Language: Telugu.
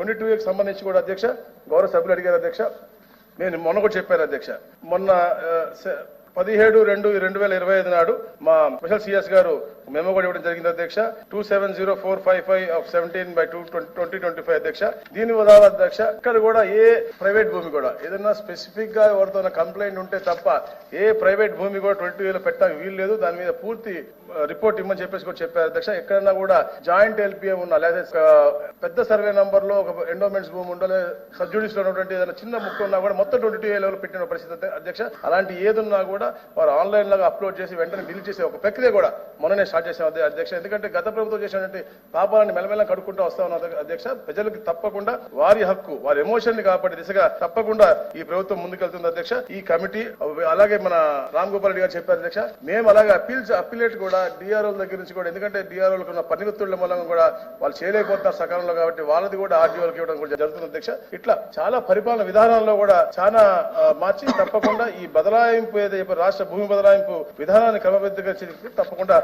ట్వంటీ టూ ఏకి సంబంధించి కూడా అధ్యక్ష గౌరవ సభ్యులు అడిగారు అధ్యక్ష. నేను మొన్న కూడా చెప్పాను అధ్యక్ష. మొన్న పదిహేడు రెండు రెండు వేల ఇరవై ఐదు నాడు మా స్పెషల్ సిఎస్ గారు మెమో కూడా ఇవ్వడం జరిగింది అధ్యక్ష. Two seven zero four five five of seventeen by two twenty twenty five అధ్యక్ష. దీని ఉదాహరణ అధ్యక్ష ఇక్కడ కూడా ఏ ప్రైవేట్ భూమి కూడా ఏదైనా స్పెసిఫిక్గా ఎవరితో కంప్లైంట్ ఉంటే తప్ప ఏ ప్రైవేట్ భూమి కూడా ట్వంటీ వేలు పెట్టడానికి వీలు లేదు. దాని మీద పూర్తి రిపోర్ట్ ఇమ్మని చెప్పేసి కూడా చెప్పారు అధ్యక్ష. ఎక్కడైనా కూడా జాయింట్ ఎల్పిఎం ఉన్నా లేదా పెద్ద సర్వే నంబర్లో ఒక ఎండోమెంట్స్ భూమి ఉండాలి సబ్జుడిస్లో ఉన్నటువంటి ఏదైనా చిన్న ముక్క ఉన్నా కూడా మొత్తం ట్వంటీ టూ ఏ లెవెల్ పెట్టిన పరిస్థితి అధ్యక్ష. అలాంటి ఏదున్నా కూడా వారు ఆన్లైన్ లాగా అప్లోడ్ చేసి వెంటనే డిలీట్ చేసే ఒక ప్రక్రియ కూడా మొన్ననే స్టార్ట్ చేసాం అధ్యక్ష. ఎందుకంటే గత ప్రభుత్వం చేసినటువంటి పాపాలను మెల్లమెల్ల కడుక్కుంటూ వస్తా ఉన్న అధ్యక్ష. ప్రజలకు తప్పకుండా వారి హక్కు వారి ఎమోషన్ని కాపాడే దిశగా తప్పకుండా ఈ ప్రభుత్వం ముందుకెళ్తుంది అధ్యక్ష. ఈ కమిటీ అలాగే మన రామ్ గోపాల్ రెడ్డి గారు చెప్పారు అధ్యక్ష. మేము అలాగే అప్పీల్స్ అప్పీలేట్ కూడా డిఆర్ఓ దగ్గర నుంచి కూడా ఎందుకంటే డిఆర్ఓలకు ఉన్న పనిగుత్తుల మూలంగా కూడా వాళ్ళు చేయలేకపోతున్నారు సకాలంలో కాబట్టి వాళ్ళది కూడా ఆర్డీఓలకు ఇవ్వడం కూడా జరుగుతుంది అధ్యక్ష. ఇట్లా చాలా పరిపాలన విధానాల్లో కూడా చాలా మార్చి తప్పకుండా ఈ బదలాయింపు ఏదైతే రాష్ట్ర భూమి బదలాయింపు విధానాన్ని క్రమబద్ధంగా తప్పకుండా